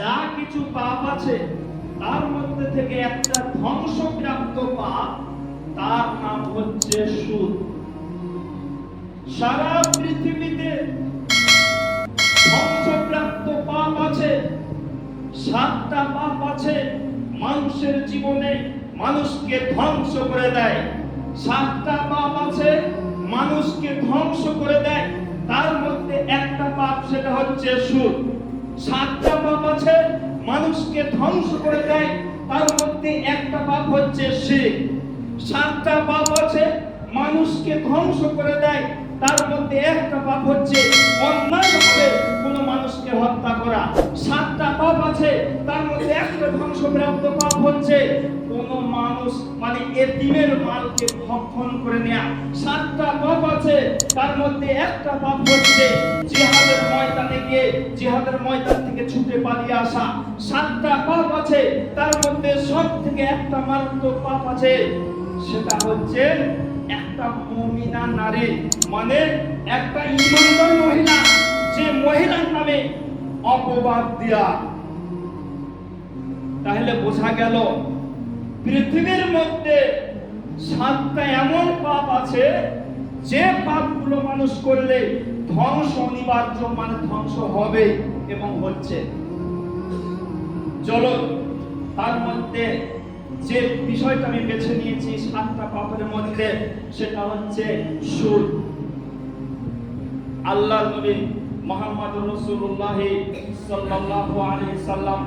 যা কিছু পাপ আছে, তার মধ্যে থেকে একটা ধ্বংসপ্রাপ্ত পাপ, তার নাম হচ্ছে সুদ। সারা পৃথিবীতে ধ্বংসপ্রাপ্ত পাপ আছে, সাতটা পাপ আছে, মানুষের জীবনে মানুষকে ধ্বংস করে দেয়। সাতটা পাপ আছে, মানুষকে ধ্বংস করে দেয়। তার মধ্যে একটা পাপ, সেটা হচ্ছে সুদ। সাতটা পাপ আছে, মানুষকে ধ্বংস করে দেয়, তার মধ্যে একটা পাপ হচ্ছে সে সাতটা পাপ আছে, মানুষকে ধ্বংস করে দেয় তার মধ্যে একটা পাপ হচ্ছে, অন্যায়ভাবে কোন মানুষকে হত্যা করা। সাতটা পাপ আছে, তার মধ্যে একটা ধ্বংসপ্রাপ্ত পাপ হচ্ছে, কোন মানুষ মানে এতিমের মালকে ভক্ষণ করে নেয়া। সাতটা পাপ আছে, তার মধ্যে একটা পাপ হচ্ছে, জিহাদের ময়দানে গিয়ে জিহাদের ময়দান থেকে ছুটে পালিয়ে আসা। সাতটা পাপ আছে, তার মধ্যে সব থেকে একটা মারাত্মক পাপ আছে, সেটা হচ্ছে একটা মুমিনা নারী। মানে একটা ইমানদার মহিলা, যে মহিলার নামে অপবাদ দেয়া। তাহলে বোঝা গেল, পৃথিবীর মধ্যে সাতটা এমন পাপ আছে, যে পাপগুলো মানুষ করলে ধ্বংস অনিবার্য মানে ধ্বংস হবে এবং হচ্ছে। চলো, তার মধ্যে যে বিষয়টা আমি বেছে নিয়েছি সাতটা পাপের মধ্যে, সেটা হচ্ছে সুদ আল্লাহ নবী মোহাম্মদ রসুল্লাহ সাল্লাম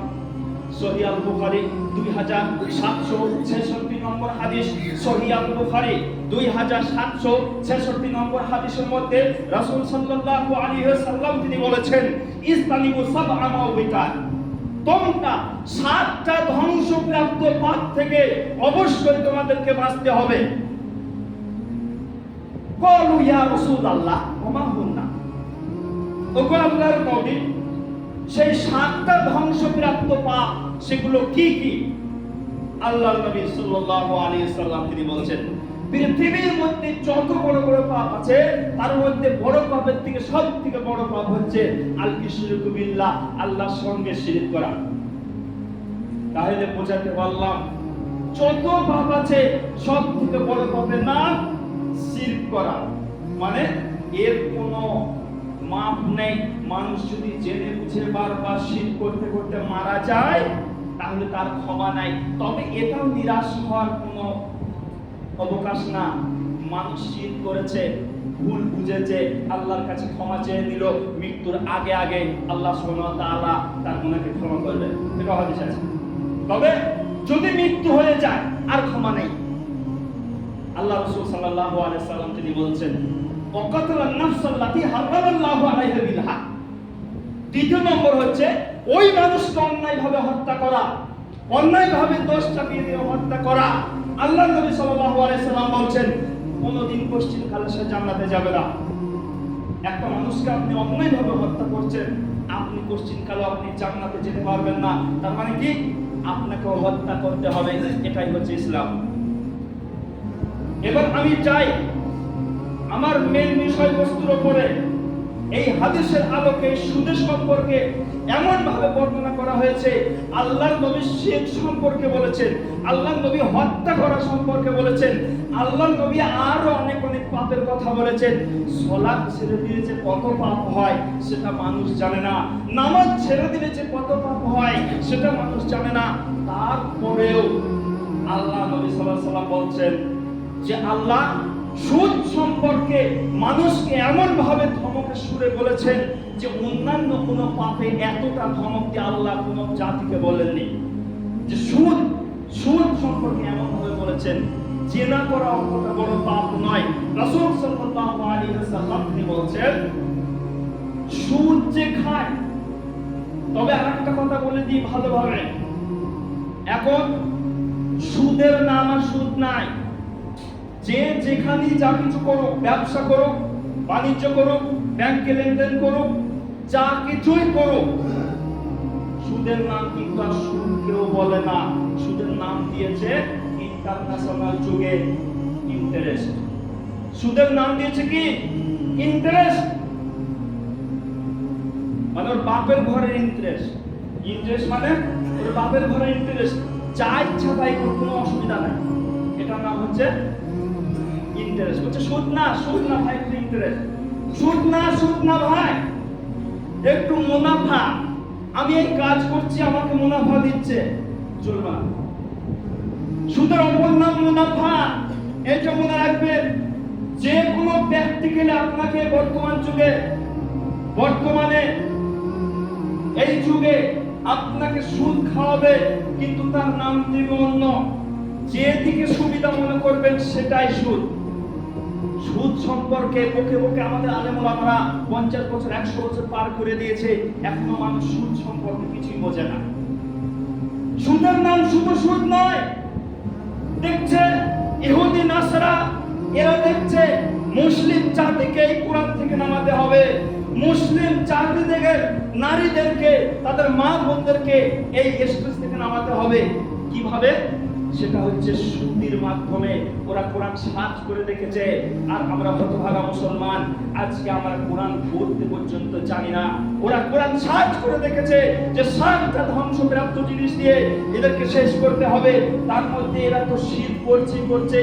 সহিহ আল বুখারী 2766 নম্বর হাদিস। সহিহ আল বুখারী 2766 নম্বর হাদিসের মধ্যে রাসূল সাল্লাল্লাহু আলাইহি সাল্লাম তিনি বলেছেন, ইসতানিবু সাবআ তোমরা সাতটা ধ্বংসপ্রাপ্ত পাপ থেকে অবশ্যই তোমাদেরকে বাঁচতে হবে। কলু ইয়া রাসূলুল্লাহ, ওমা হুন্না। ওগো আল্লাহর নবী সেই সাতটা ধ্বংসপ্রাপ্ত পাপ সেগুলো কি কি? আল্লাহ নবী সাল্লাল্লাহু আলাইহি সাল্লাম তিনি বলছেন পৃথিবীর মধ্যে যত বড় বড় পাপ আছে, তার মধ্যে বড় পাপের থেকে সব থেকে বড় পাপ হচ্ছে আল ইশরিকু বিল্লাহ, আল্লাহর সঙ্গে শিরিক করা। তাহলে বোঝাতে পারলাম, যত পাপ আছে সব থেকে বড় পাপের নাম শিরক করা। মানে এর কোনো মাপ নেই। মানুষ যদি জেনে বুঝে বারবার শির করতে করতে মারা যায়, তাহলে তার ক্ষমা নাই। তবে এটাও নিরাশ হওয়ার কোনো অবকাশ না। মানুষ শির করেছে, ভুল বুঝেছে, আল্লাহর কাছে ক্ষমা চেয়ে নিল। মৃত্যুর আগে আগে আল্লাহ তাআলা তার গুনাহকে ক্ষমা করবে এটা হাদিস আছে। তবে যদি মৃত্যু হয়ে যায়, আর ক্ষমা নেই। আল্লাহ রাসূল সাল্লাল্লাহু আলাইহি সাল্লাম তিনি বলছেন দ্বিতীয় নম্বর হচ্ছে, ওই মানুষকে অন্যায়ভাবে হত্যা করা। অন্যায়ভাবে দোষ চাপিয়ে দিয়ে হত্যা করা। আল্লাহ নবী সাল্লাল্লাহু আলাইহি সাল্লাম বলছেন, কোনদিন পশ্চিম কালে সে জান্নাতে যাবে না। একটা মানুষকে আপনি অন্যায়ভাবে হত্যা করছেন, আপনি পশ্চিম কালে আপনি জান্নাতে যেতে পারবেন না। তার মানে কি? আপনাকে হত্যা করতে হবে। এটাই হচ্ছে ইসলাম। এবার আমি চাই, আমার মেন বিষয়বস্তুর উপরে এই হাদিসের আলোকে সুদের সম্পর্কে এমন ভাবে বর্ণনা করা হয়েছে আল্লাহ নবী শেখ সম্পর্কে বলেছেন আল্লাহ নবী হত্যা করা সম্পর্কে বলেছেন, আল্লাহর নবী আরও অনেক অনেক পাপের কথা বলেছেন। সলাপ ছেড়ে দিলে যে কত পাপ হয়, সেটা মানুষ জানে না। নামাজ ছেড়ে দিলে যে কত পাপ হয়, সেটা মানুষ জানে না। তারপরেও আল্লাহ নবী আলাইহি সাল্লাম বলছেন যে, আল্লাহ সুদ সম্পর্কে মানুষকে এমন ভাবে ধমকে সুরে বলেছেন যে অন্যান্য কোন পাপে এতটা ধমক দিয়ে আল্লাহ কোন জাতিকে বলেননি। যে সুদ সুদ সম্পর্কে এমন ভাবে বলেছেন, জেনা করা অতটা বড় পাপ নয়। রাসূল সাল্লাল্লাহু আলাইহি ওয়াসাল্লাম তিনি বলছেন, সুদ যে খায়, তবে আরেকটা কথা বলে দিই ভালোভাবে। এখন সুদের নাম আর সুদ নাই। যে যেখানে যা কিছু করুক ব্যবসা করুক বাণিজ্য করুক ব্যাংকে লেনদেন করুক যা কিছুই করুক সুদের নাম কিন্তু আর সুদ কেউ বলে না। সুদের নাম দিয়েছে ইন্টারন্যাশনাল যুগে ইন্টারেস্ট। সুদের নাম দিয়েছে কি? ইন্টারেস্ট। মানে ওর বাপের ঘরের ইন্টারেস্ট। ইন্টারেস্ট মানে ওর বাপের ঘরের ইন্টারেস্ট। যা ইচ্ছা তাই কোনো অসুবিধা নাই। এটার নাম হচ্ছে ইন্টারেস্ট হচ্ছে সুদ না সুদ না ভাই ইন্টারেস্ট সুদ না সুদ না ভাই, একটু মুনাফা। আমি এই কাজ করছি, আমাকে মুনাফা দিচ্ছে। চলবে সুদের অপর নাম মুনাফা এটা মনে রাখবেন, যে কোনো প্র্যাকটিক্যালি আপনাকে বর্তমান যুগে, বর্তমানে এই যুগে আপনাকে সুদ খাওয়াবে, কিন্তু তার নাম দিবে অন্য। যেদিকে সুবিধা মনে করবেন, সেটাই সুদ। সুদ সম্পর্কে বকে বকে আমাদের আলেমুল আমরা পঞ্চাশ বছর, একশো বছর পার করে দিয়েছে। এখনও মানুষ সুদ সম্পর্কে কিছুই বোঝে না। সুদের নাম শুধু সুদ নয়, দেখছে ইহুদি, নাসরা, এরা দেখছে মুসলিম জাতিকে এই কোরআন থেকে নামাতে হবে। মুসলিম জাতি থেকে নারীদেরকে, তাদের মা বোনদেরকে এই স্টেজ থেকে নামাতে হবে। কীভাবে? সেটা হচ্ছে সুদির মাধ্যমে ওরা কোরআন সার্চ করে দেখেছে। আর আমরা হতভাগা মুসলমান, আজকে আমরা কোরআন পড়তে পর্যন্ত জানি না। ওরা কোরআন সার্চ করে দেখেছে যে সাতটা ধ্বংসপ্রাপ্ত জিনিস দিয়ে এদেরকে শেষ করতে হবে। তার মধ্যে এরা তো শীত করছে করছে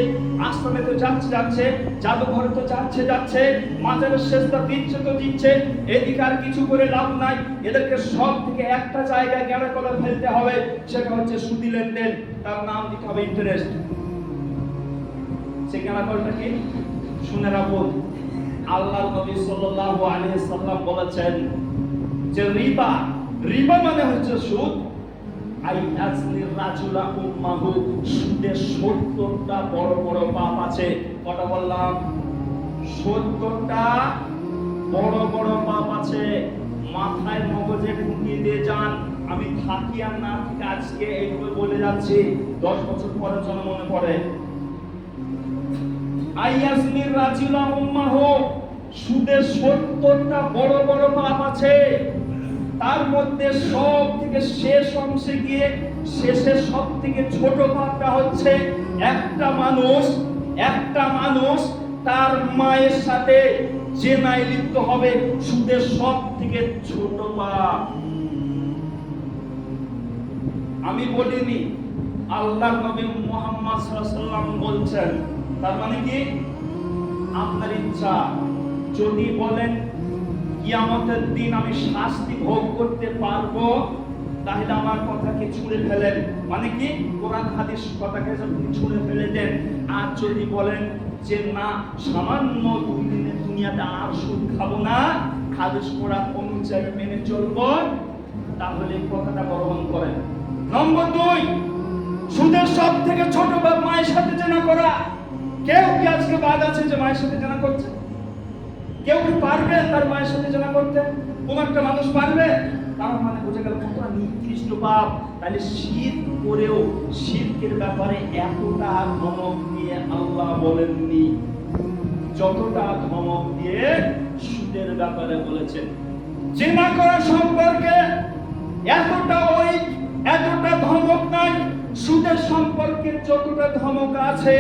আশ্রমে তো যাচ্ছে যাচ্ছে। জাদুঘরে তো যাচ্ছে যাচ্ছে। মাজারের শেষটা দিচ্ছে তো দিচ্ছে। এদিকে আর কিছু করে লাভ নাই। এদেরকে সব থেকে একটা জায়গায় গেড়ে করে ফেলতে হবে? সেটা হচ্ছে সুদি লেনদেন। তার নাম দিতে হবে ইন্টারেস্ট। সে কেনাকলটা কি? শুনে রাখুন। আল্লাহ নবী সাল্লাল্লাহু আলাইহি সাল্লাম বলেছেন যে রিবা রিবা মানে হচ্ছে সুদ। আই রাজুলা উম্মাহু সত্তরটা বড় বড় পাপ আছে। কটা বললাম? সত্তরটা বড় বড় পাপ আছে। মাথায় মগজে ঢুকিয়ে দিয়ে যান। আমি থাকি আর না থাকি আজকে এইভাবে বলে যাচ্ছি, দশ বছর পরে যেন মনে পড়ে। আইয়াসমির সুদের সত্তরটা বড় বড় পাপ আছে। তার মধ্যে সব থেকে শেষ অংশে গিয়ে সব থেকে ছোট পাপটা হচ্ছে একটা মানুষ একটা মানুষ তার মায়ের সাথে জেনায় লিপ্ত হবে, সুদের সব থেকে ছোট পাপ আমি বলিনি আল্লাহ নবী মুহাম্মদ সাল্লাম বলছেন, তার মানে কি? আপনার ইচ্ছা, যদি বলেন, কিয়ামতের দিন আমি শাস্তি ভোগ করতে পারব, তাহলে আমার কথাকে ছুঁড়ে ফেলেন। মানে কি? কোরআন, হাদিস কথাকে যদি ছুঁড়ে ফেলে দেন। আর যদি বলেন যে, না, সামান্য দুই দিনের দুনিয়াতে আর সুদ খাব না, হাদিস, কোরআন অনুযায়ী মেনে চলবো, তাহলে কথাটা গ্রহণ করেন। নম্বর দুই, সুদের সব থেকে ছোট বাপ মায়ের সাথে জানা করা। কেউ কি আজকে বাদ আছে যে মায়ের সাথে জানা করছে? কেউ কি পারবে তার মায়ের সাথে জানা করতে? কোন একটা মানুষ পারবে? তার মানে বোঝা গেল কতটা নিকৃষ্ট পাপ তাহলে শীত করেও শিরকের ব্যাপারে এতটা ধমক দিয়ে আল্লাহ বলেননি। যতটা ধমক দিয়ে সুদের ব্যাপারে বলেছেন। জেনা করা সম্পর্কে এতটা ওই এতটা ধমক নাই, সুদের সম্পর্কে যতটা ধমক আছে।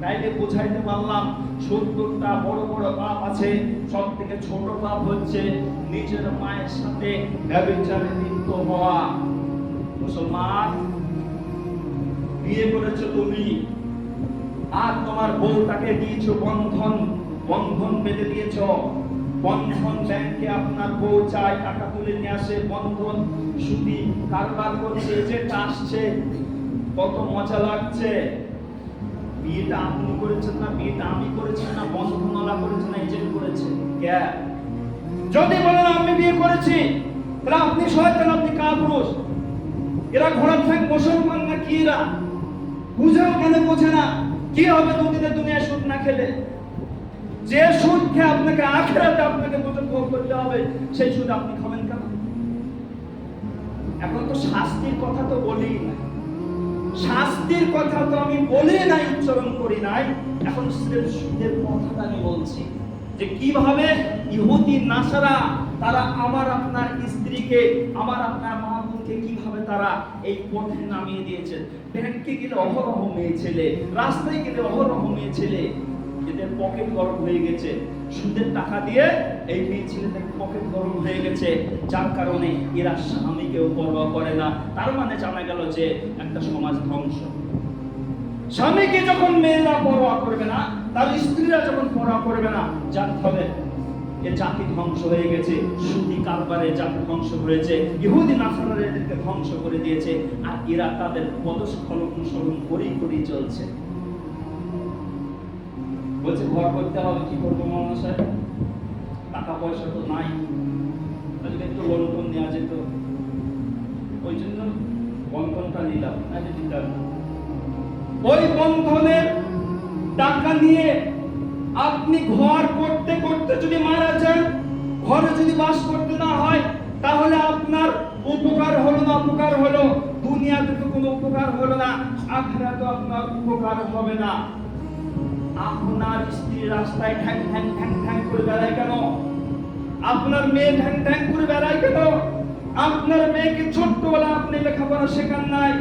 তাইলে বুঝাইতে পারলাম, সত্তরটা বড় বড় পাপ আছে সব থেকে ছোট পাপ হচ্ছে নিজের মায়ের সাথে ব্যবচারে লিপ্ত হওয়া। মুসলমান, বিয়ে করেছ তুমি, আর তোমার বউটাকে দিয়েছ বন্ধন বন্ধন বেঁধে দিয়েছ। বন্ধন ব্যাংকে আপনার বউ চায়, টাকা তুলে নিয়ে আসে বন্ধন। সুদি কারবার করছে এজেন্ট আসছে। কত মজা লাগছে। বিয়েটা আপনি করেছেন না, বিয়েটা আমি করেছি না, বন্ধনওয়ালা করেছে না এজেন্ট করেছে। কে? যদি বলেন আমি বিয়ে করেছি, তাহলে আপনি শয়তান, আপনি কাপুরুষ। এরা ঘোড়া ফ্যাং মুসলমান না কি এরা? বুঝেও কেন বোঝে না। কি হবে দুদিনে দুনিয়ায় সুদ না খেলে? যে সুদ খেয়ে আপনাকে আখেরাতে আপনাকে ভোগ করতে হবে, সেই সুদ আপনি খাবেন কেন? এখন তো শাস্তির কথা তো বলি না শাস্তির কথা তো আমি বলি নাই, উচ্চারণ করি নাই। এখন স্রেফ সুদের কথাটা আমি বলছি যে কীভাবে ইহুদি নাসারা, তারা আমার আপনার স্ত্রীকে, আমার আপনার মা বোনকে কীভাবে তারা এই পথে নামিয়ে দিয়েছে? ব্যাংকে গেলে অহরহ মেয়ে ছেলে, রাস্তায় গেলে অহরহ মেয়ে ছেলে এদের পকেট গরম হয়ে গেছে। সুদের টাকা দিয়ে এই মেয়ে ছেলেদের পকেট গরম হয়ে গেছে। যার কারণে এরা স্বামীকেও পরোয়া করে না। তার মানে জানা গেল যে একটা সমাজ ধ্বংস। স্বামীকে যখন মেয়েরা পরোয়া করবে না, তার স্ত্রীরা যখন পরোয়া করবে না জানতে হবে এ জাতি ধ্বংস হয়ে গেছে। সুদি কারবারে জাতি ধ্বংস হয়েছে। ইহুদি নাসারা এদেরকে ধ্বংস করে দিয়েছে। আর এরা তাদের পদস্খলন অনুসরণ করেই করেই চলছে। বলছে, ঘর করতে হবে, কি করব মৌলানা টাকা পয়সা তো নাই। আজকে একটু বন্ধন নেওয়া যেত ওই জন্য বন্ধনটা নিলাম, না। ওই বন্ধনের টাকা নিয়ে আপনি ঘর করতে করতে যদি মারা যান, ঘরে যদি বাস করতে না হয়, তাহলে আপনার উপকার হলো না উপকার হলো? দুনিয়াতে তো কোনো উপকার হলো না আখেরাতে আপনার উপকার হবে না। আপনার স্ত্রী রাস্তায় ঠ্যাং ঠ্যাং ঠ্যাং ঠ্যাং করে বেড়ায় কেন? আপনার মেয়ে ঠ্যাং ঠ্যাং করে বেড়ায় কেন? আপনার মেয়েকে ছোট্টবেলা আপনি লেখাপড়া শেখান নাই।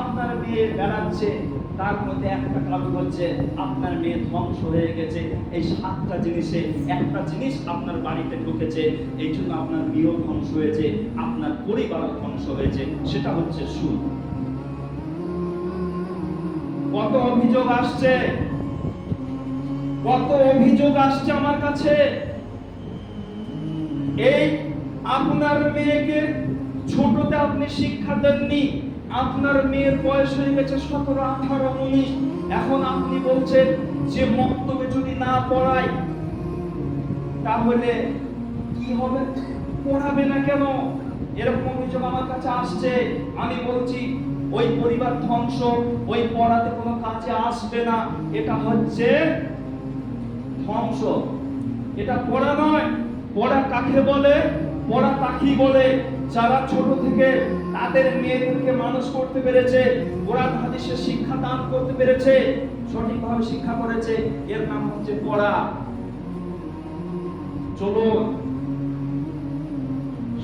আপনার মেয়ে বেড়াচ্ছে, তার মধ্যে একটা কারণ হচ্ছে আপনার মেয়ে ধ্বংস হয়ে গেছে। এই সাতটা জিনিসে একটা জিনিস আপনার বাড়িতে ঢুকেছে, এই জন্য আপনার মেয়েও ধ্বংস হয়েছে, আপনার পরিবারও ধ্বংস হয়েছে, সেটা হচ্ছে সুদ। কত অভিযোগ আসছে? কত অভিযোগ আসছে আমার কাছে? এই আপনার মেয়েকে ছোটতে আপনি শিক্ষা দেননি। আপনার মেয়ের বয়স হয়ে গেছে সতেরো, আঠারো, উনিশ। এখন আপনি বলছেন যে মক্তবে যদি না পড়াই তাহলে কি হবে? পড়াবে না কেন? এরকম অভিযোগ আমার কাছে আসছে। আমি বলছি, ওই পরিবার ধ্বংস, ওই পড়াতে কোনো কাজে আসবে না। এটা হচ্ছে ধ্বংস। এটা পড়া নয়, পড়া কাকে বলে? পড়া তাকি বলে। যারা ছোট থেকে তাদের মেয়েদেরকে মানুষ করতে পেরেছে, কোরআন হাদিসের শিক্ষা দান করতে পেরেছে, সঠিকভাবে শিক্ষা করেছে, এর নাম হচ্ছে পড়া। চলুন,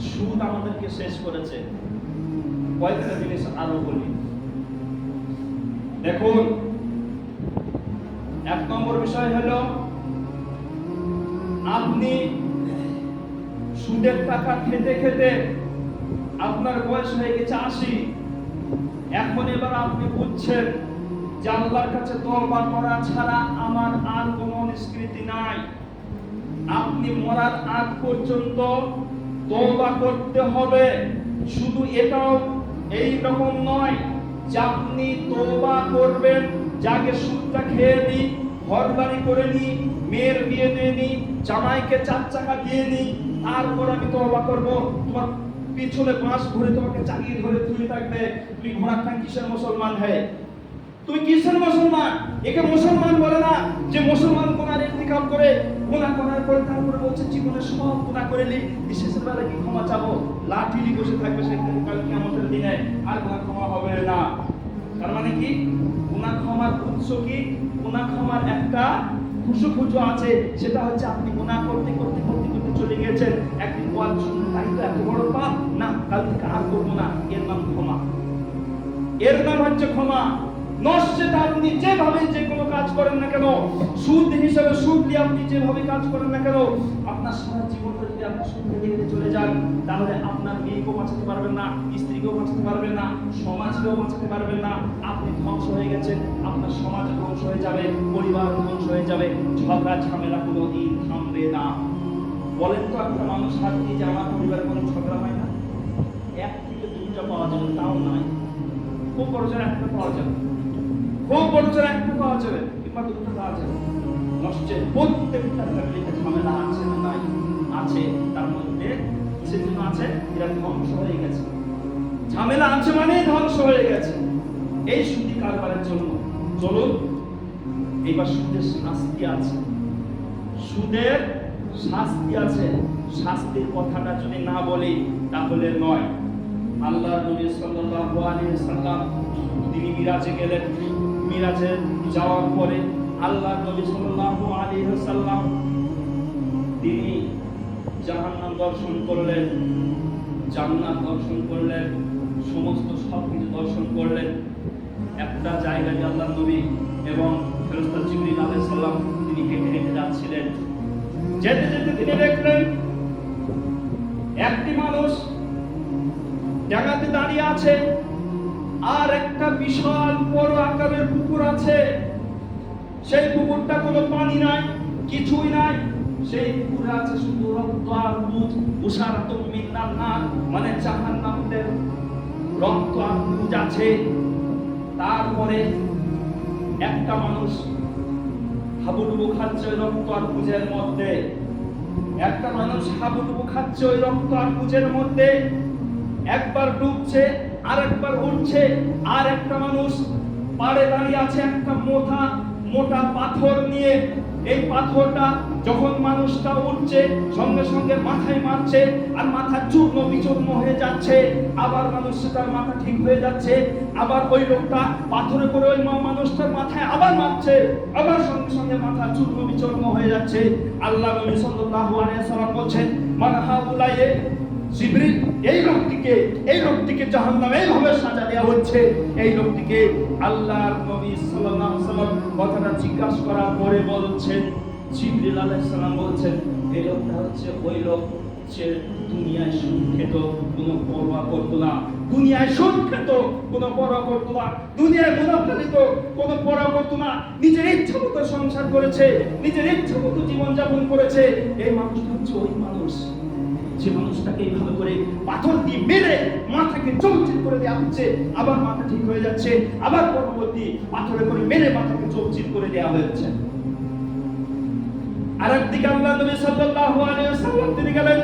সুদ আমাদেরকে শেষ করেছে। কয়েকটা জিনিস আরও বলি। দেখুন, এক নম্বর বিষয় হলো আপনি সুদের টাকা খেতে খেতে আপনার বয়স হয়ে গেছে আশি। এখন এবার আপনি বুঝছেন যে আল্লাহর কাছে তওবা করা ছাড়া আমার আর কোনো নিষ্কৃতি নাই। আপনি মরার আগ পর্যন্ত তওবা করতে হবে। শুধু এটাও এই রকম নয় যে আপনি তওবা করবেন যাকে সুদটা খেয়ে নি ঘর বাড়ি করে নি, মেয়ের বিয়ে দিয়ে নি, জামাইকে চার চাকা দিয়ে নি, তারপর আমি তওবা করব। তোমার পিছনে বাঁশ ঘুরে তোমাকে চালিয়ে ধরে তুলে থাকবে। তুমি ঘোড়া খান কিসের মুসলমান হ্যাঁ তুমি কিসের মুসলমান? একে মুসলমান বলে না যে মুসলমান কোনার ইন্তিকাম করে, গুনাহ করার পরে তারপরে বলছে জীবনে সব গুনাহ করে নি শেষের বেলা কি ক্ষমা চাবো? লাঠি বসে থাকবে সেখানে কাল কিয়ামতের দিনে আর ক্ষমা হবে না। তার মানে কি? গুণা ক্ষমার উৎস কি? গুণা ক্ষমার একটা খুশু খুঁজো আছে, সেটা হচ্ছে আপনি গুণা করতে করতে করতে করতে চলে গেছেন একদিন বল শুনুন তাই তো এত বড় পাপ? না, কাল থেকে আর করব না। এর নাম ক্ষমা। এর নাম হচ্ছে ক্ষমা। নশ্বরতা আপনি যেভাবে যে কোনো কাজ করেন না কেন, সুদ হিসাবে সুদ দিয়ে আপনি যেভাবে কাজ করেন না কেন, আপনার সারা জীবনটা যদি আপনি সুদ দিয়ে চলে যান, তাহলে আপনার মেয়েকেও বাঁচাতে পারবেন না, স্ত্রীকেও বাঁচাতে পারবেন না, সমাজকেও বাঁচাতে পারবেন না। আপনি ধ্বংস হয়ে গেছেন, আপনার সমাজ ধ্বংস হয়ে যাবে, পরিবার ধ্বংস হয়ে যাবে, ঝগড়া, ঝামেলা কোনো দিন থামবে না। বলেন তো একটা মানুষ হাত দিয়ে যে আমার পরিবারে কোনো ঝগড়া হয় না? এক থেকে দুইটা পাওয়া যাবে, তাও নয়। খুব বড় একটা পাওয়া যাবে। ঝামেলা আছে ধ্বংস হয়ে গেছে। মানে ধ্বংস হয়ে গেছে। এই সুদি কারবারের জন্য? চলুন এবার সুদের শাস্তি আছে। সুদের শাস্তি আছে। শাস্তির কথাটা যদি না বলি, তাহলে নয়। আল্লাহ নবী সাল্লাল্লাহু আলাইহি সাল্লাম তিনি মিরাজে গেলেন। মিরাজে যাওয়ার পরে আল্লাহ নবী সাল্লাল্লাহু আলাইহি সাল্লাম তিনি জাহান্নাম দর্শন করলেন, জান্নাত দর্শন করলেন, সমস্ত সব কিছু দর্শন করলেন। একটা জায়গায় আল্লাহ নবী এবং ফেরেশতা জিবরিল আলাইহিস সালাম তিনি হেঁটে হেঁটে যাচ্ছিলেন। যেতে যেতে তিনি দেখলেন, একটি মানুষ জায়গাতে দাঁড়িয়ে আছে। আর একটা বিশাল বড় আকারের পুকুর আছে। সেই পুকুরটা কোনো পানি নাই, কিছুই নাই। সেই পুকুরে আছে শুধু রক্ত আর দুধ উষারাত মিন্নার নার মানে জাহান্নামদের রক্ত আর দুধ আছে। তারপরে একটা মানুষ হাবুডুবু খাচ্ছে ওই রক্ত আর পুজের মধ্যে। একটা মানুষ হাবুডুবু খাচ্ছে ওই রক্ত আর পুজের মধ্যে। একবার ডুবছে আর একবার উঠছে আর একটা মানুষ পাড়ে দাঁড়িয়ে আছে একটা মোটা মোটা পাথর নিয়ে। এই পাথরটা যখন মানুষটা উঠছে, সঙ্গে সঙ্গে মাথায় মারছে আর মাথা চূর্ণ বিচূর্ণ হয়ে যাচ্ছে। আবার মানুষটার মাথা ঠিক হয়ে যাচ্ছে, আবার ওই লোকটা পাথরে করে ওই মানুষটার মাথায় আবার মারছে, আবার সঙ্গে সঙ্গে মাথা চূর্ণ বিচূর্ণ হয়ে যাচ্ছে। আল্লাহ নবী সাল্লাল্লাহু আলাইহি সাল্লাম বলছেন মান হাউলায়ে জিবরিল এই লোকটিকে এই লোকটিকে জাহান্নামে এইভাবে সাজা দেওয়া হচ্ছে। এই লোকটিকে আল্লাহর নবী সাল্লাল্লাহু আলাইহি সাল্লাম কথাটা জিজ্ঞাসা করার পরে বলছেন জিবরিল আলাইহিস সালাম বলছেন, এই লোকটা হচ্ছে ওই লোক সে দুনিয়ায় সুদ কোনো পরোয়া করতো না। দুনিয়ায় সুদ কোনো পরোয়া করতো না। দুনিয়ায় মুনাফা কোনো পরোয়া করতো না। নিজের ইচ্ছা মতো সংসার করেছে, নিজের ইচ্ছা মতো জীবনযাপন করেছে। এই মানুষটা হচ্ছে ওই মানুষ। যে মানুষটাকে এইভাবে করে পাথর দিয়ে মেরে মাথাকে চৌচির করে দেওয়া হচ্ছে, আবার মাথা ঠিক হয়ে যাচ্ছে, আবার পরবর্তী পাথরে করে মেরে মাথাকে চৌচির করে দেওয়া হয়েছে। আর একদিকে আল্লাহ নবী সাল্লাল্লাহু আলাইহি ওয়াসাল্লাম, তিনি গেলেন,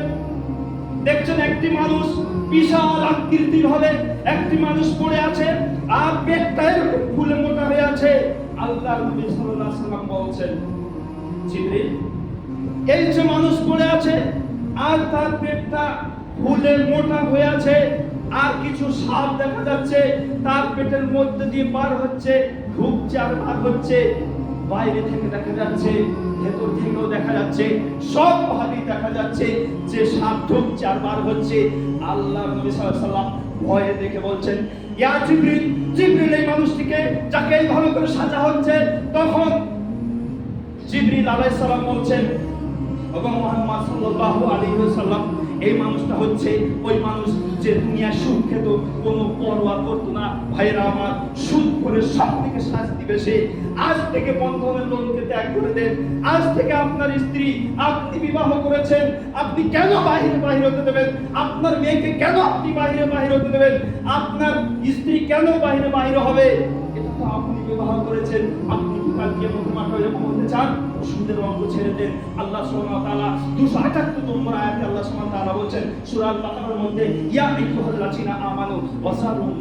দেখছেন একটি মানুষ বিশাল আকৃতির হবে, একটি মানুষ পড়ে আছে, আর পেটটা ফুলে মোটা হয়ে আছে। আল্লাহ নবী সাল্লাল্লাহু আলাইহি ওয়াসাল্লাম বলছেন, জিবরিল, এই যে মানুষ পড়ে আছে আর তার পেটটা ফুলে মোটা হয়ে আছে, আর কিছু সাপ দেখা যাচ্ছে, তার পেটের মধ্যে দিয়ে পার হচ্ছে, ঢুকছে আর বার হচ্ছে। বাইরে থেকে দেখা যাচ্ছে, ভেতর থেকেও দেখা যাচ্ছে, সব ভাবেই দেখা যাচ্ছে যে সাপ ঢুকছে আর বার হচ্ছে। আল্লাহ নবী সাল্লাম ভয়ে দেখে বলছেন, ইয়া জিবরিল জিবরিল এই মানুষটিকে যাকে এইভাবে করে সাজা হচ্ছে, তখন জিবরিল আলাইহিস বলছেন এবং মুহাম্মদ সাল্লাল্লাহু আলাইহি ওয়াসাল্লাম, এই মানুষটা হচ্ছে ওই মানুষ যে দুনিয়া সুখ খেত, কোনো পরোয়া করতো না। ভাইরা আমার, সুদ করে সব থেকে শাস্তি বেশি। আজ থেকে বন্ধনের লোনকে ত্যাগ করে দেন। আজ থেকে আপনার স্ত্রী আপনি বিবাহ করেছেন। আপনি কেন বাহিরে বাহির হতে দেবেন? আপনার মেয়েকে কেন আপনি বাহিরে বাহির হতে দেবেন? আপনার স্ত্রী কেন বাহিরে বাহির হবে? এটা তো আপনি বিবাহ করেছেন। আপনি কি কালকে মাঠে হতে চান? সুদের অঙ্ক ছেড়ে দেন। আল্লাহ সুবহানাহু ওয়া তাআলা 278 নম্বর আয়াতে আল্লাহ মধ্যে, ইয়া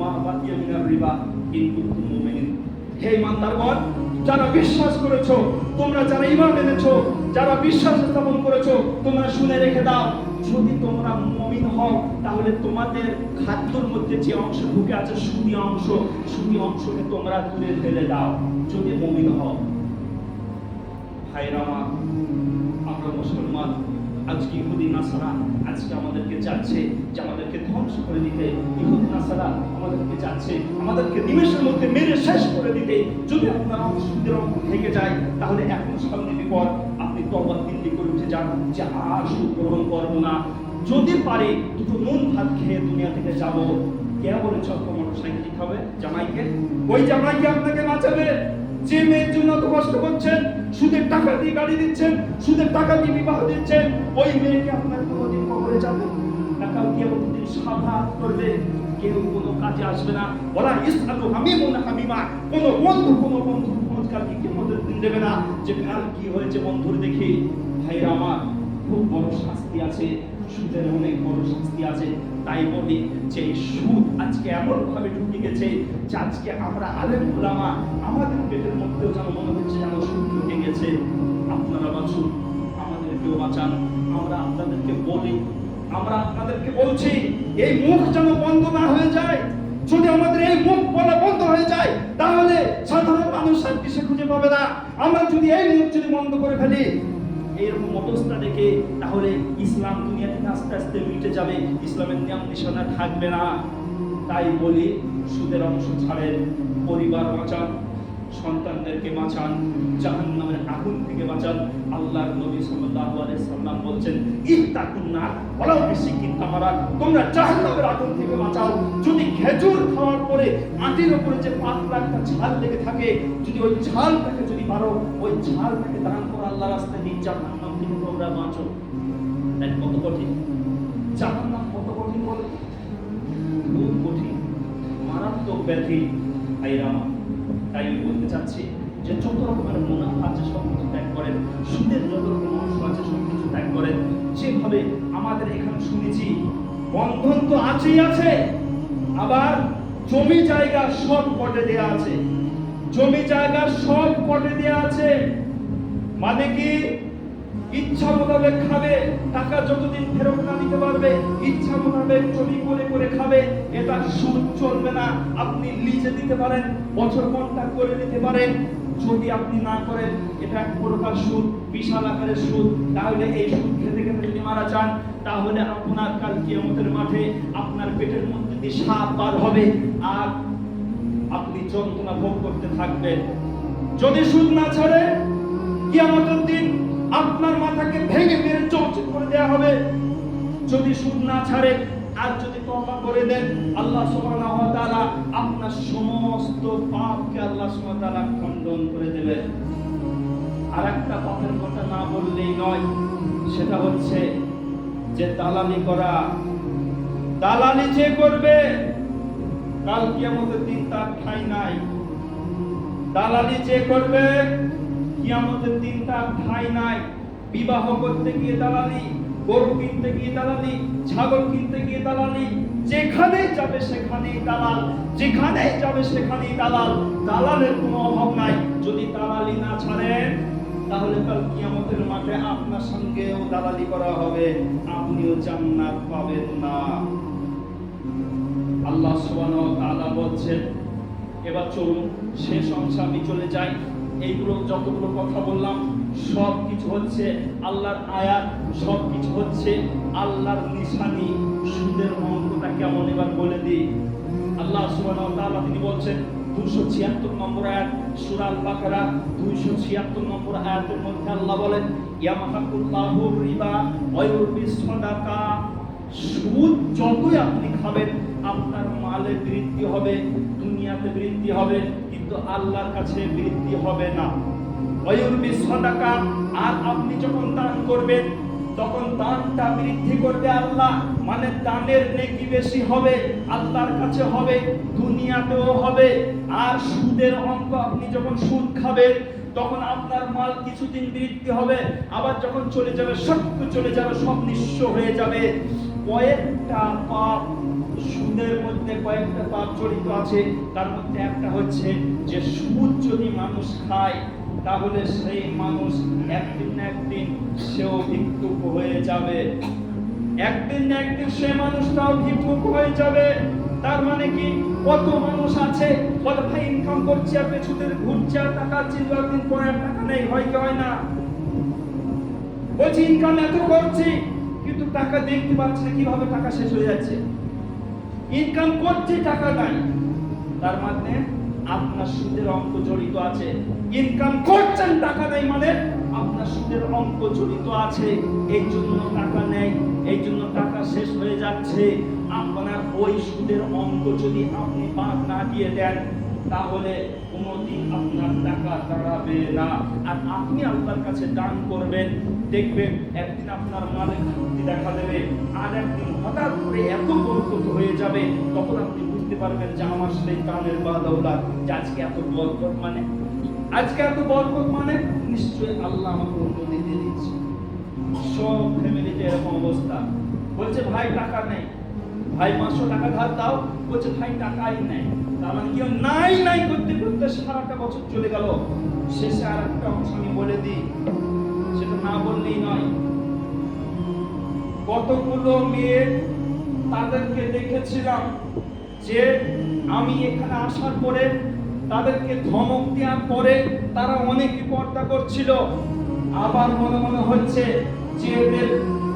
মা মিনার রিবা, ইন কুনতুম মুমিনিন। হে ইমানদারগণ, যারা বিশ্বাস করেছ, তোমরা যারা এনেছো, যারা বিশ্বাস স্থাপন করেছ, তোমরা শুনে রেখে দাও, যদি তোমরা মুমিন হও, তাহলে তোমাদের খাদ্যর মধ্যে যে অংশ ঢুকে আছে, সুদি অংশ, সুদি অংশকে তোমরা দূরে ফেলে দাও, যদি মুমিন হও। ভাইরা আমার আমরা মুসলমান, আজকে ইহুদি নাসারা, আজকে আমাদেরকে চাচ্ছে যে আমাদেরকে ধ্বংস করে দিতে, ইহুদি নাসারা আমাদেরকে চাচ্ছে আমাদেরকে নিমেষের মধ্যে মেরে শেষ করে দিতে, যদি আপনার সুদের অঙ্ক থেকে যায়, তাহলে এখন সামনে বিপদ। আপনি তবার দিল্লি করে উঠে যান, যে আর গ্রহণ করব না। যদি পারে, দুটো নুন ভাত খেয়ে দুনিয়া থেকে যাব। কে বলেছে অত মোটর সাইকেল হবে? জামাইকে? ওই জামাইকে আপনাকে বাঁচাবে? যে মেয়ের জন্য এত কষ্ট করছেন সুদের টাকা দিয়ে গাড়ি দিচ্ছেন, সুদের টাকা দিয়ে বিবাহ দিচ্ছেন, ওই মেয়েকে আপনার কোনোদিন কবরে যাবে? না দিয়ে কোনোদিন সাধা করবে, কেউ কোনো কাজে আসবে না। ওরা ইসলামু হামিমুন হামিমা, কোনো বন্ধু কোনো বন্ধু খোঁজ কালকে কেউ মধ্যে দিন দেবে না। যে কাল কি হয়েছে বন্ধুর দেখি। ভাইরা আমার, খুব বড় শাস্তি আছে। সুদের অনেক বড় শাস্তি আছে, তাই বলি যে সুদ আজকে এমন ভাবে ঢুকে গেছে যে আজকে আমরা আলেম ওলামা আমাদের পেটের মধ্যেও যেন মনে হচ্ছে যেন সুদ ঢুকে গেছে। আপনারা বাঁচুন, আমাদেরকেও বাঁচান, আমরা আপনাদেরকে বলি, আমরা আপনাদেরকে বলছি, এই মুখ যেন বন্ধ না হয়ে যায়। যদি আমাদের এই মুখ বলা বন্ধ হয়ে যায়, তাহলে সাধারণ মানুষ আর কিসে খুঁজে পাবে না? আমরা যদি এই মুখ যদি বন্ধ করে ফেলি এইরকম মতস্থা দেখে তাহলে ইসলাম দুনিয়া থেকে আস্তে আস্তে মিটে যাবে, ইসলামের নিয়ম নিশানা থাকবে না। তাই বলি, সুদের অংশ ছাড়েন, পরিবার বাঁচান। সন্তানদেরকে বাঁচান জাহান নামের আগুন থেকে বাঁচান। আল্লাহর নবী সাল্লাল্লাহু আলাইহি সাল্লাম বলছেন ইত্তাকুন নার ওয়ালাউ বিশিক্কিন তামারা তোমরা জাহান্নামের আগুন থেকে বাঁচাও। যদি খেজুর খাওয়ার পরে মাটির উপরে যে পাতলা একটা ছাল লেগে থাকে, যদি ওই ছালটাকে যদি পারো, ওই ছালটাকে দান করো আল্লাহর রাস্তায় নিয়ে জাহান্নাম থেকে তোমরা বাঁচো। তাই কত কঠিন। জাহান নাম কত কঠিন বলে? কঠিন। মারাত্মক ব্যাধি আইরামা তাই বলতে চাচ্ছি যে যত রকমের মুনাফা আছে সব কিছু ত্যাগ করেন, সুদের যত রকম অংশ আছে সব কিছু ত্যাগ করেন, যেভাবে আমাদের এখানে শুনেছি, বন্ধন তো আছেই আছে, আবার জমি জায়গা সব পটে দেয়া আছে। জমি জায়গা সব পটে দেয়া আছে। মানে কি? ইচ্ছা মোতাবেক খাবে, টাকা যতদিন ফেরত না দিতে পারবে, ইচ্ছা মোতাবেক জমি করে করে খাবে, এটা সুদ চলবে না। আপনি লিজে দিতে পারেন, বছর কন্ট্রাক্ট করে দিতে পারেন। যদি আপনি না করেন, এটা এক প্রকার সুদ, বিশাল আকারের সুদ। তাহলে এই সুদ খেতে খেতে যদি মারা যান, তাহলে আপনার কাল কিয়ামতের মাঠে আপনার পেটের মধ্যে দিয়ে সাপ বার হবে। আর আপনি যন্ত্রণা ভোগ করতে থাকবেন। যদি সুদ না ছাড়ে, কিয়ামতের দিন আপনার মাথাকে ভেঙে মেরে চৌচিত করে দেওয়া হবে। যদি সুদ না ছাড়ে, আর যদি তওবা করে দেন, আল্লাহ সুবহানাহু ওয়া তাআলা আপনার সমস্ত পাপকে আল্লাহ সুবহানাহু ওয়া তাআলা খণ্ডন করে দেবেন আর একটা পাপের কথা না বললেই নয়, সেটা হচ্ছে যে দালালি করা। দালালি যে করবে, কাল কিয়ামতের দিন তার ঠাঁই নাই। দালালি যে করবে কিয়ামতের দিন তার ঠাঁই নাই। বিবাহ করতে গিয়ে দালালি, গরু কিনতে গিয়ে দালালি, ছাগল কিনতে গিয়ে দালালি যেখানে যাবে সেখানেই দালাল যেখানে যাবে সেখানেই দালাল। দালালের কোনো অভাব নাই। যদি দালালি না ছাড়েন, তাহলে কাল কিয়ামতের মাঠে আপনার সঙ্গেও দালালি করা হবে। আপনিও জান্নাত পাবেন না। আল্লাহ সুবহানাহু ওয়া তাআলা বলছেন, এবার চলুন শেষ অংশে আমি চলে যাই। এইগুলো যতগুলো কথা বললাম সব কিছু হচ্ছে আল্লাহর আয়াত সব কিছু হচ্ছে আল্লাহর নিশানি। সুদের অঙ্কটা কেমন এবার বলে দিই। আল্লাহ তাআলা তিনি বলছেন 276 নম্বর আয়াত, সূরা আল বাকারা 276 নম্বর আয়াতের মধ্যে আল্লাহ বলেন সুদ যতই আপনি খাবেন, আপনার মালে বৃদ্ধি হবে, দুনিয়াতে বৃদ্ধি হবে। কিন্তু আল্লাহর কাছে বৃদ্ধি হবে না। সদাকা, আর আপনি যখন দান করবেন, তখন দানটা বৃদ্ধি করবে আল্লাহ মানে দানের নেকি বেশি হবে, আল্লাহর কাছে হবে, দুনিয়াতেও হবে। আর সুদের অঙ্ক আপনি যখন সুদ খাবেন, তখন আপনার মাল কিছুদিন বৃদ্ধি হবে, আবার যখন চলে যাবে সত্য চলে যাবে, সব নিঃস্ব হয়ে যাবে। কয়েকটা পাপ সুদের মধ্যে কয়েকটা পাপ জড়িত আছে, তার মধ্যে একটা হচ্ছে যে সুদ যদি মানুষ খায়, তাহলে সেই মানুষ একদিন না একদিন সেও ভিক্ষুক হয়ে যাবে। একদিন না একদিন সে মানুষটাও ভিক্ষুক হয়ে যাবে। তার মানে কি? কত মানুষ আছে, বলে ভাই ইনকাম করছে আর পেছনের ঘুরছে আর টাকা চিন্তা একদিন পরে টাকা নেই হয় কি হয় না? বলছি ইনকাম এত করছি, কিন্তু টাকা দেখতে পাচ্ছে না, কীভাবে টাকা শেষ হয়ে যাচ্ছে? ইনকাম করছে টাকা নাই। তার মানে আপনার সুদের অঙ্ক জড়িত আছে। ইনকাম করছেন, টাকা নেই মানে আপনার সুদের অঙ্ক জড়িত আছে। এই জন্য টাকা নেই এই জন্য টাকা শেষ হয়ে যাচ্ছে। আপনার ওই সুদের অঙ্ক যদি আপনি বাদ না দিয়ে দেন তাহলে কোনোদিন আপনার টাকা দাঁড়াবে না। আর আপনি আল্লাহর কাছে দান করবেন। দেখবেন একদিন আপনার মালে ঘাটতি দেখা দেবে। আর একদিন হঠাৎ করে এত বরকত হয়ে যাবে, তখন আপনি বুঝতে পারবেন যে আমার সেই দানের বাদৌলা যে আজকে এত বরকত মানে? আজকে এত বরকত মানে? নিশ্চয়ই আল্লাহ আমাকে উন্নতি দিয়ে দিচ্ছে। সব ফ্যামিলিতে এরকম অবস্থা। বলছে, ভাই, টাকা নেই। ভাই, পাঁচশো টাকা ধার দাও। বলছে, ভাই, টাকাই নেই। মানে নাই নাই করতে করতে সারাটা বছর চলে গেল। শেষে আর একটা অংশ আমি বলে দিই, সেটা না বললেই নয়। কতগুলো মেয়ে তাদেরকে দেখেছিলাম যে আমি এখানে আসার পরে তাদেরকে ধমক দেওয়ার পরে তারা অনেকই পর্দা করছিল। আবার মনে মনে হচ্ছে যে এদের,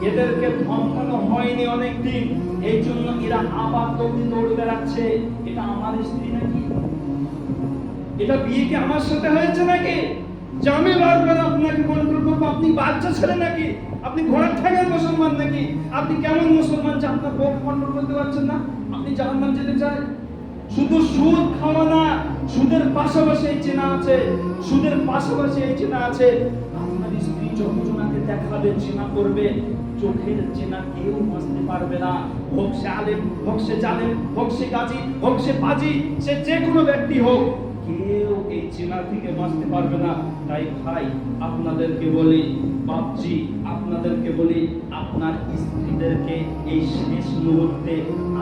এদেরকে ধমকানো হয়নি অনেকদিন। এই জন্য এরা আবার দৌড়ে দৌড়ে বেড়াচ্ছে। এটা আমার স্ত্রী নাকি? এটা বিয়ে কি আমার সাথে হয়েছে নাকি? যে আমি আপনাকে কন্ট্রোল করব আপনি বাচ্চা ছেলে নাকি? আপনি ঘোড়ার ঠ্যাঙের মুসলমান নাকি? আপনি কেমন মুসলমান যে আপনার বউ কন্ট্রোল করতে পারছেন না? আপনি জাহান্নাম যেতে চান? শুধু সুদ খাওয়া না, সুদের পাশাপাশি এই চেনা আছে, সুদের পাশাপাশি এই চেনা আছে। আপনার স্ত্রী যতজনাকে দেখাবে, চেনা করবে চোখের চেনা কেউ বুঝতে পারবে না। হোক সে আলেম হোক সে জালেম হোক সে গাজী হোক সে পাজি, সে যে কোনো ব্যক্তি হোক, কেউ এই চেনা থেকে বাঁচতে পারবে না। তাই ভাই, আপনাদেরকে বলি, বাপজি, আপনাদেরকে বলি, আপনার স্ত্রীদেরকে এই শেষ মুহূর্তে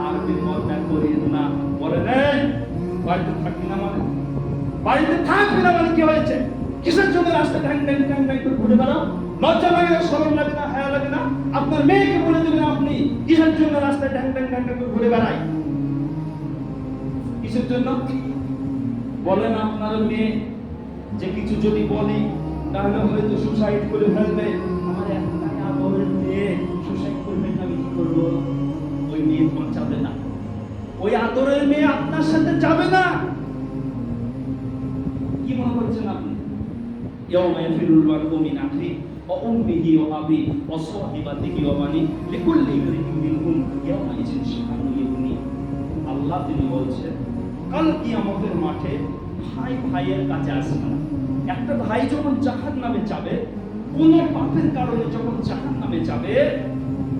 আর বিপদটা না। বলে বাড়িতে থাকি না মানে? বাড়িতে থাকবে না মানে কি হয়েছে? কিসের জন্য রাস্তা করে ঘুরে বেড়াও? লজ্জা লাগে সরম লাগে না? পারি না? আপনার মেয়েকে বলে দেবেন আপনি, কিসের জন্য রাস্তায় ঢ্যাং ঢ্যাং ঢ্যাং করে ঘুরে বেড়ায়? কিসের জন্য? বলেন আপনার মেয়ে যে কিছু যদি বলি, তাহলে হয়তো সুসাইড করে ফেলবে। ওই আদরের মেয়ে আপনার সাথে যাবে না। কি মনে করছেন আপনি? ইয়মায় ফিরুল বাকুমিন আখরি وأمه وأبيه وصاحبته وبنيه لكل امرئ منهم يومئذ شأن يغنيه আল্লাহ তিনি বলছেন কাল কিয়ামতের মাঠে ভাই ভাইয়ের কাছে আসবে না একটা ভাই যখন জাহান নামে যাবে কোন পাপের কারণে যখন জাহান নামে যাবে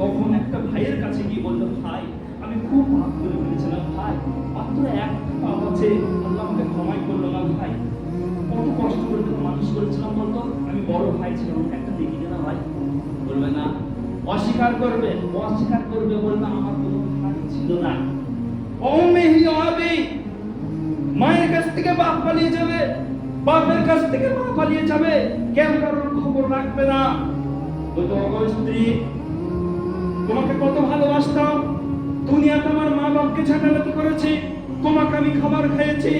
তখন একটা ভাইয়ের কাছে গিয়ে বললো ভাই আমি খুব পাপ করে ফেলেছিলাম ভাই মাত্র একটা পাপ আছে আল্লাহ আমাকে ক্ষমাই করলো না ভাই কত কষ্ট করে তোকে মানুষ করেছিলাম বলতো? আমি বড় ভাই ছিলাম, একটা দেখি না ভাই, বলবে না। অস্বীকার করবে অস্বীকার করবে বলবে আমার কোনো ভাই ছিল না। অমেহি হবে মায়ের কাছ থেকে বাপ পালিয়ে যাবে, বাপের কাছ থেকে মা পালিয়ে যাবে কেউ কারোর খবর রাখবে না? স্ত্রী, তোমাকে কত ভালোবাসতাম। দুনিয়াতে আমার মা বাপকে ঝাঁটালাতি করেছি, তোমাকে আমি খাবার কিন্তু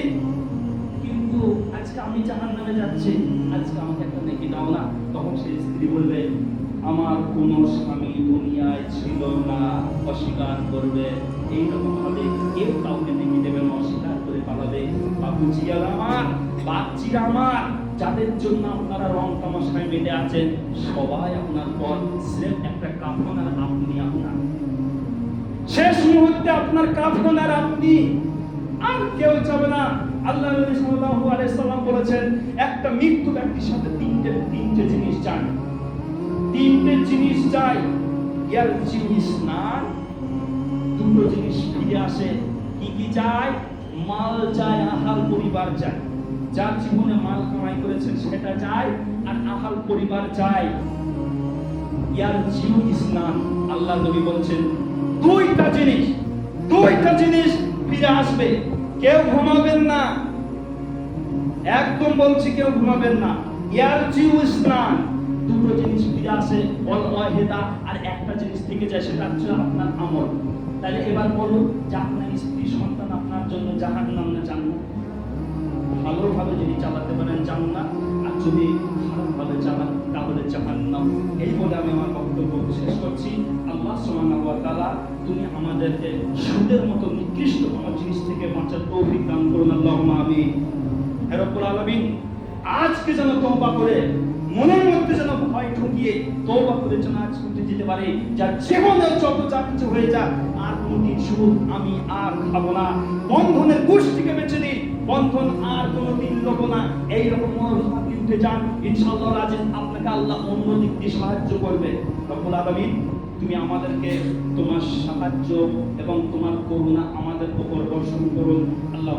আজকে আমি জাহান নামে যাচ্ছি। আজকে আমাকে একটা নেকি দাও না। তখন সেই স্ত্রী বলবে, আমার কোন স্বামী দুনিয়ায় ছিল না, অস্বীকার করবে। এইরকম ভাবে কেউ কাউকে নেকি দেবে না, অস্বীকার করে পালাবে। বাবুজিয়ার আমার বাচ্চিরা আমার। যাদের জন্য আপনারা রং তামাশায় মেতে আছেন, সবাই আপনার পর স্রেফ একটা কাফন আপনি আপনার। শেষ মুহূর্তে আপনার কাফন আপনি। আর কেউ যাবে না। আল্লাহ নবী সাল্লাল্লাহু আলাইহি সাল্লাম বলেছেন, একটা মৃত্যু ব্যক্তির সাথে তিনটে তিনটে জিনিস চাই তিনটে জিনিস চাই ইয়ার জিনিস না, দুটো জিনিস ফিরে আসে। কি কি চাই মাল চাই আহাল পরিবার চাই যার জীবনে মাল কামাই করেছেন সেটা চাই আর আহাল পরিবার চাই ইয়ার জিউ ইসলাম আল্লাহ নবী বলছেন, দুইটা জিনিস দুইটা জিনিস ফিরে আসবে। কেউ ঘুমাবেন না। একদম বলছি কেউ ঘুমাবেন না। ইয়ার দুটো জিনিস ফিরে আসে অল ওয়াহিদা আর একটা জিনিস থেকে যায়, সেটা হচ্ছে আপনার আমল। তাহলে এবার বলুন, যে আপনার স্ত্রী, সন্তান আপনার জন্য জাহান নাম না ভালোভাবে যদি চালাতে পারেন চান না আর যদি খারাপভাবে চালান, তাহলে জাহান্নাম। এই বলে আমি আমার বক্তব্য শেষ করছি। আল্লাহ তাআলা তুমি আমাদেরকে সুদের মতো নিকৃষ্টতম জিনিস থেকে বাঁচার তৌফিক দান করুন, আল্লাহুম্মা আমিন। হে রব্বুল আলামিন, আজকে যেন তওবা করে মনের মধ্যে যেন ভয় ঢুকিয়ে তওবা করে যেন আজ করতে যেতে পারে, যার জীবনে যত যা কিছু হয়ে যাক, আর কোনোদিন সুদ আমি আর খাব না। বন্ধনের গোষ্ঠীকে বেছে দিই বন্ধন আর কোনোদিন লোক না। এইরকম মনোভাব উঠে যান, ইনশাআল্লাহ রাজেন আপনাকে আল্লাহ অন্য দিক দিয়ে সাহায্য করবে। রব্বুল আলামিন তুমি আমাদেরকে তোমার সাহায্য এবং তোমার করুণা আমাদের উপর বর্ষণ করুন। আল্লাহ